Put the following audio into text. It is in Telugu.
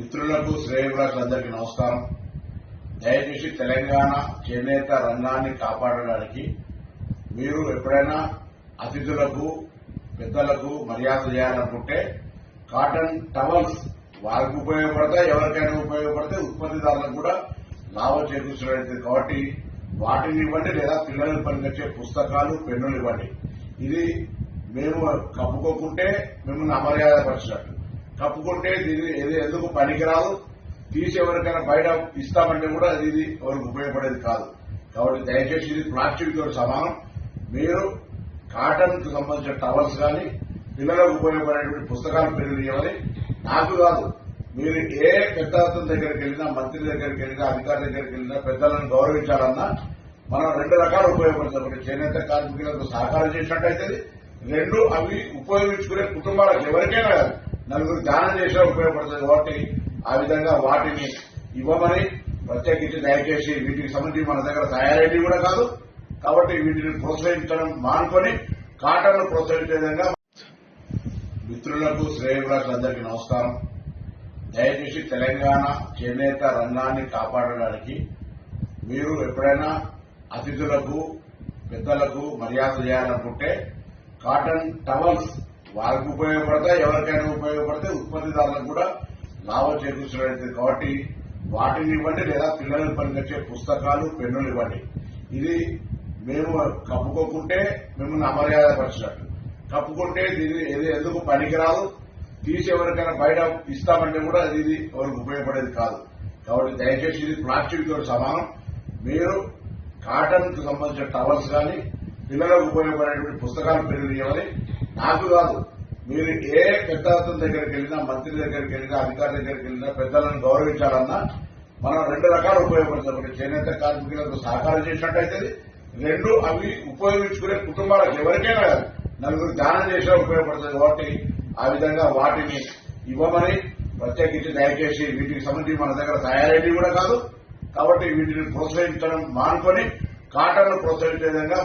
మిత్రులకు శ్రేయభిలాషులందరికీ నమస్కారం. దయచేసి తెలంగాణ చేనేత రంగాన్ని కాపాడడానికి మీరు ఎప్పుడైనా అతిథులకు పెద్దలకు మర్యాద చేయాలనుకుంటే కాటన్ టవల్స్ వారికి ఉపయోగపడతాయి ఎవరికైనా ఉపయోగపడతాయి. ఉత్పత్తిదారులకు కూడా లాభం చేకూర్చడం కాబట్టి వాటిని ఇవ్వండి లేదా పిల్లలకు పనికొచ్చే పుస్తకాలు పెన్నులు ఇవ్వండి. ఇది మేము కప్పుకోకుంటే మిమ్మల్ని అమర్యాద పరిచినట్టు కప్పుకుంటే దీని ఏది ఎందుకు పనికిరాదు? తీసి ఎవరికైనా బయట ఇస్తామంటే కూడా అది ఇది ఎవరికి ఉపయోగపడేది కాదు. కాబట్టి దయచేసి ఇది ప్లాస్టిక్తో సమానం. మీరు కాటన్కు సంబంధించిన టవర్స్ కానీ పిల్లలకు ఉపయోగపడేటువంటి పుస్తకాలు పెరిగియాలి నాకు కాదు. మీరు ఏ పెద్ద దగ్గరికి వెళ్ళినా మంత్రి దగ్గరికి వెళ్ళినా అధికారి దగ్గరికి వెళ్ళినా పెద్దలను గౌరవించాలన్నా మనం రెండు రకాలు ఉపయోగపడతాం. ఒకటి చేనేత కార్మికులకు సహకారం చేసినట్టయితే రెండు అవి ఉపయోగించుకునే కుటుంబాలకు ఎవరికైనా కాదు. నలుగురు దానం చేసినా ఉపయోగపడుతుంది కాబట్టి ఆ విధంగా వాటిని ఇవ్వమని ప్రత్యేకించి దయచేసి వీటికి సంబంధించి మన దగ్గర తయారైనవి కూడా కాదు. కాబట్టి వీటిని ప్రోత్సహించడం మానుకొని కాటన్ను ప్రోత్సహించే విధంగా మిత్రులకు శ్రేయభిలాషులందరికీ నమస్కారం. దయచేసి తెలంగాణ చేనేత రంగాన్ని కాపాడడానికి మీరు ఎప్పుడైనా అతిథులకు పెద్దలకు మర్యాద చేయాలనుకుంటే కాటన్ టవల్స్ వారికి ఉపయోగపడతాయి ఎవరికైనా ఉపయోగపడతాయి ఉత్పత్తిదారులకు కూడా లాభం చేకూర్చడం కాబట్టి వాటిని ఇవ్వండి లేదా పిల్లలకు పనికొచ్చే పుస్తకాలు పెన్నులు ఇవ్వండి. ఇది మేము కప్పుకోకుంటే మిమ్మల్ని అమర్యాద పరిచినట్టు కప్పుకుంటే దీన్ని ఎందుకు పనికిరాదు? తీసి ఎవరికైనా బయట ఇస్తామంటే కూడా ఇది ఎవరికి ఉపయోగపడేది కాదు. కాబట్టి దయచేసి ఇది ప్లాస్టిక్తో సమానం. మీరు కాటన్కు సంబంధించిన టవల్స్ కానీ పిల్లలకు ఉపయోగపడేటువంటి పుస్తకాలు పెరుగు ఇవ్వాలి. నాకు కాదు. మీరు ఏ పెద్ద దగ్గరికి వెళ్ళినా మంత్రి దగ్గరికి వెళ్ళినా అధికారి దగ్గరికి వెళ్ళినా పెద్దలను గౌరవించాలన్నా మనం రెండు రకాలు ఉపయోగపడుతుంది ఒకటి చేనేత కార్మికులకు సహకారం చేసినట్టయితే రెండు అవి ఉపయోగించుకునే కుటుంబాలకు ఎవరికైనా కాదు నలుగురు దానం చేసినా ఉపయోగపడుతుంది కాబట్టి ఆ విధంగా వాటిని ఇవ్వమని ప్రత్యేకించి దయచేసి వీటికి సంబంధించి మన దగ్గర తయారైనవి కూడా కాదు. కాబట్టి వీటిని ప్రోత్సహించడం మానుకొని కాటన్ను ప్రోత్సహించే విధంగా